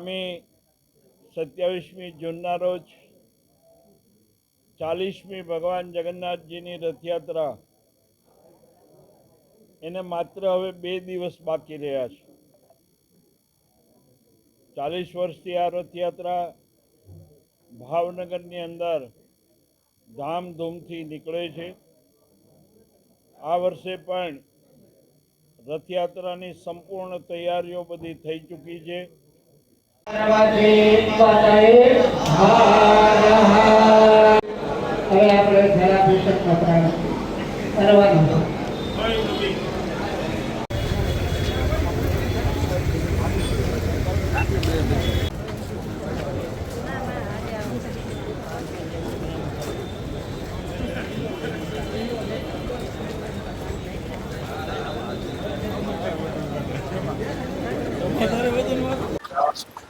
આગામી સત્યાવીસમી જૂનના રોજ ચાલીસમી ભગવાન જગન્નાથજીની રથયાત્રા. એને માત્ર હવે બે દિવસ બાકી રહ્યા છે. ચાલીસ વર્ષથી આ રથયાત્રા ભાવનગરની અંદર ધામધૂમથી નીકળે છે. આ વર્ષે પણ રથયાત્રાની સંપૂર્ણ તૈયારીઓ બધી થઈ ચૂકી છે. હવે આપણે જલાભિષેક કરવાનો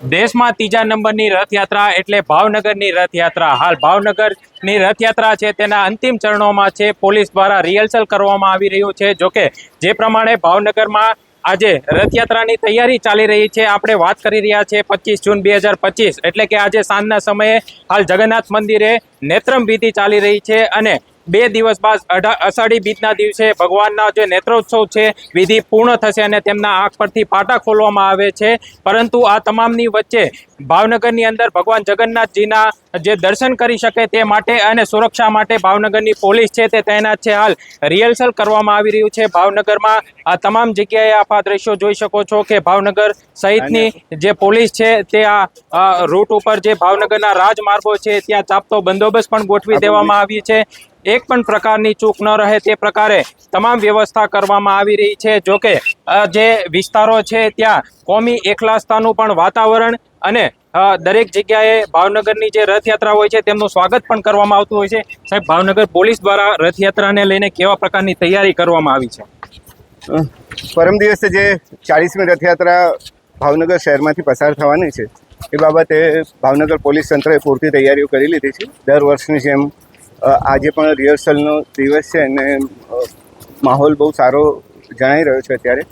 દેશમાં ત્રીજા નંબરની રથયાત્રા એટલે ભાવનગરની રથયાત્રા. હાલ ભાવનગરની રથયાત્રા છે, તેના અંતિમ ચરણોમાં છે, પોલીસ દ્વારા રિહર્સલ કરવામાં આવી રહ્યું છે. જોકે, જે પ્રમાણે ભાવનગરમાં આજે રથયાત્રાની તૈયારી ચાલી રહી છે, આપણે વાત કરી રહ્યા છે પચીસ જૂન બે એટલે કે આજે સાંજના સમયે હાલ જગન્નાથ મંદિરે નેત્રમ વિધિ ચાલી રહી છે અને બે દિવસ બાદ અષાઢી બીજના દિવસે ભગવાનના જે નેત્રોત્સવ છે વિધિ પૂર્ણ થશે અને તેમના આંખ પરથી પાટા ખોલવામાં આવે છે. પરંતુ આ તમામની વચ્ચે ભાવનગરની અંદર ભગવાન જગન્નાથજીના જે દર્શન કરી શકે તે માટે અને સુરક્ષા માટે ભાવનગરની પોલીસ છે તે તૈનાત છે. હાલ રિહર્સલ કરવામાં આવી રહ્યું છે. ભાવનગરમાં આ તમામ જગ્યાએ આપ આ દ્રશ્યો જોઈ શકો છો કે ભાવનગર સહિતની જે પોલીસ છે તે આ આ રૂટ ઉપર જે ભાવનગરના રાજમાર્ગો છે ત્યાં ચાપતો બંદોબસ્ત પણ ગોઠવી દેવામાં આવી છે. એક પણ પ્રકારની ચૂક ન રહે તે પ્રકારે તમામ વ્યવસ્થા કરવામાં આવી રહી છે. જોકે જે વિસ્તારો છે ત્યાં કોમી એકલાસતાનું પણ વાતાવરણ અને દરેક જગ્યાએ ભાવનગરની જે રથયાત્રા હોય છે તેમનું સ્વાગત પણ કરવામાં આવતું હોય છે. સાહેબ, ભાવનગર પોલીસ દ્વારા રથયાત્રાને લઈને કેવા પ્રકારની તૈયારી કરવામાં આવી છે? પરમ દિવસે જે ચાળીસમી રથયાત્રા ભાવનગર શહેરમાંથી પસાર થવાની છે, એ બાબતે ભાવનગર પોલીસ તંત્રએ પૂરતી તૈયારીઓ કરી લીધી છે. દર વર્ષની જેમ આજે પણ રિહર્સલનો દિવસ છે અને માહોલ બહુ સારો જણાઈ રહ્યો છે અત્યારે.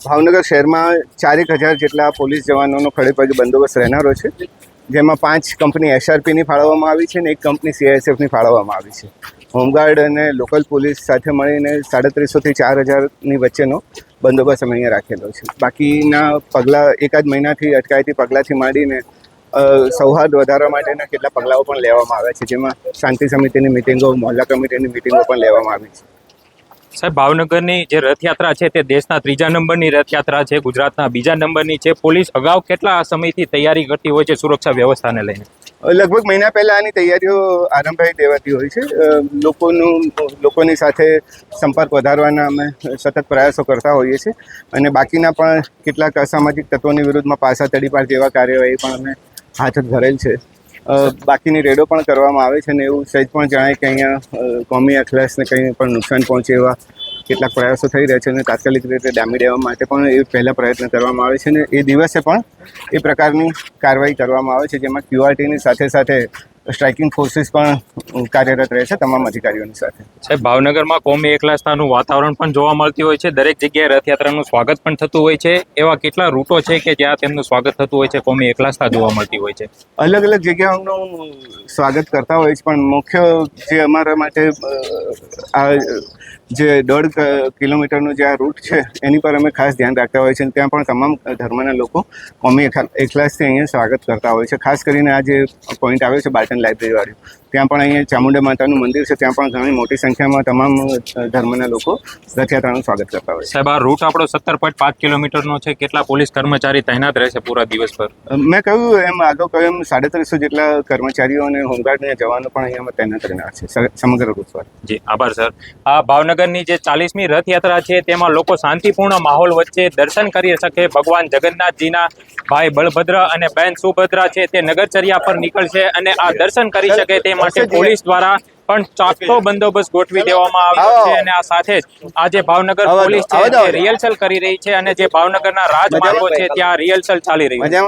ભાવનગર શહેરમાં ચારેક હજાર જેટલા પોલીસ જવાનોનો ખડેપગે બંદોબસ્ત રહેનારો છે. જેમાં પાંચ કંપની એસઆરપીની ફાળવવામાં આવી છે અને એક કંપની સીઆઈએસએફની ફાળવવામાં આવી છે. હોમગાર્ડ અને લોકલ પોલીસ સાથે મળીને સાડત્રીસોથી ચાર હજારની વચ્ચેનો બંદોબસ્ત અમે અહીંયા રાખેલો છે. બાકીના પગલાં એકાદ મહિનાથી અટકાયતી પગલાંથી માંડીને સૌહાર્દ વધારવા માટેના કેટલા પગલાઓ પણ લેવામાં આવ્યા છે. જેમાં શાંતિ સમિતિની મિટિંગો મોહલ્લા કમિટીની મિટિંગો પણ લેવામાં આવી છે. સાહેબ ભાવનગરની જે રથયાત્રા છે તે દેશના ત્રીજા નંબરની રથયાત્રા છે ગુજરાતના બીજા નંબરની છે. પોલીસ અગાઉ કેટલા સમયથી તૈયારી કરતી હોય છે સુરક્ષા વ્યવસ્થાને લઈને? લગભગ મહિના પહેલાં આની તૈયારીઓ આરંભાઈ દેવાતી હોય છે. લોકોનું લોકોની સાથે સંપર્ક વધારવાના અમે સતત પ્રયાસો કરતા હોઈએ છીએ. અને બાકીના પણ કેટલાક અસામાજિક તત્વોની વિરુદ્ધમાં પાસા તડીપાર જેવા કાર્યવાહી પણ અમે હાથ ધરેલ છે. બાકીની રેડો પણ કરવામાં આવે છે ને એવું સહેજ પણ જણાય કે અહીંયા કોમી અખલાસને કંઈ પણ નુકસાન પહોંચે એવા કેટલાક પ્રયાસો થઈ રહ્યા છે અને તાત્કાલિક રીતે ડામી દેવા માટે પણ એ પહેલાં પ્રયત્ન કરવામાં આવે છે અને એ દિવસે પણ એ પ્રકારની કાર્યવાહી કરવામાં આવે છે જેમાં ક્યુઆરટીની સાથે સાથે સ્ટ્રાઇકિંગ ફોર્સિસ પણ કાર્યરત રહે છે તમામ અધિકારીઓની સાથે. સાહેબ ભાવનગરમાં કોમી એકલાસતાનું વાતાવરણ પણ જોવા મળતી હોય છે. દરેક જગ્યાએ રથયાત્રાનું સ્વાગત પણ થતું હોય છે. એવા કેટલા રૂટો છે કે જ્યાં તેમનું સ્વાગત થતું હોય છે કોમી એકલાસતા જોવા મળતી હોય છે? અલગ અલગ જગ્યાઓનું સ્વાગત કરતા હોય છે પણ મુખ્ય જે અમારા માટે આ જે દોઢ કિલોમીટરનું જે આ રૂટ છે એની પર અમે ખાસ ધ્યાન રાખતા હોય છે. ત્યાં પણ તમામ ધર્મના લોકો કોમી એકલા- એકલાસથી અહીંયા સ્વાગત કરતા હોય છે. ખાસ કરીને આ જે પોઈન્ટ આવે છે બાલ્ટન Library Audio. ત્યાં પણ અહીંયા ચામુંડા માતાનું મંદિર છે ત્યાં પણ ઘણી મોટી સંખ્યામાં તમામ ધર્મના લોકો રથયાત્રાનું સ્વાગત કરતા હોય સાહેબ આ રૂટ આપણો સત્તર પોઈન્ટ પાંચ કિલોમીટરનો છે. કેટલા પોલીસ કર્મચારી તૈનાત રહેશે પૂરા દિવસભર? મેં કહ્યું એમ આગળ કહ્યું એમ સાડત્રીસો જેટલા કર્મચારીઓ અને હોમગાર્ડના જવાનો પણ અહીંયા તૈનાત રહેનાર છે સમગ્ર રૂટ પર જી આભાર સર. આ ભાવનગરની જે ચાલીસમી રથયાત્રા છે તેમાં લોકો શાંતિપૂર્ણ માહોલ વચ્ચે દર્શન કરી શકે. ભગવાન જગન્નાથજીના ભાઈ બળભદ્ર અને બહેન સુભદ્રા છે તે નગરચર્યા પર નીકળશે અને આ દર્શન કરી શકે તે માટે પોલીસ દ્વારા પણ ચાપતો બંદોબસ્ત ગોઠવી દેવામાં આવ્યો છે અને આ સાથે જ આજે ભાવનગર પોલીસ છે આવો. રિહર્સલ કરી રહી છે અને જે ભાવનગરના રાજમાર્ગો છે ત્યાં રિહર્સલ ચાલી રહી છે.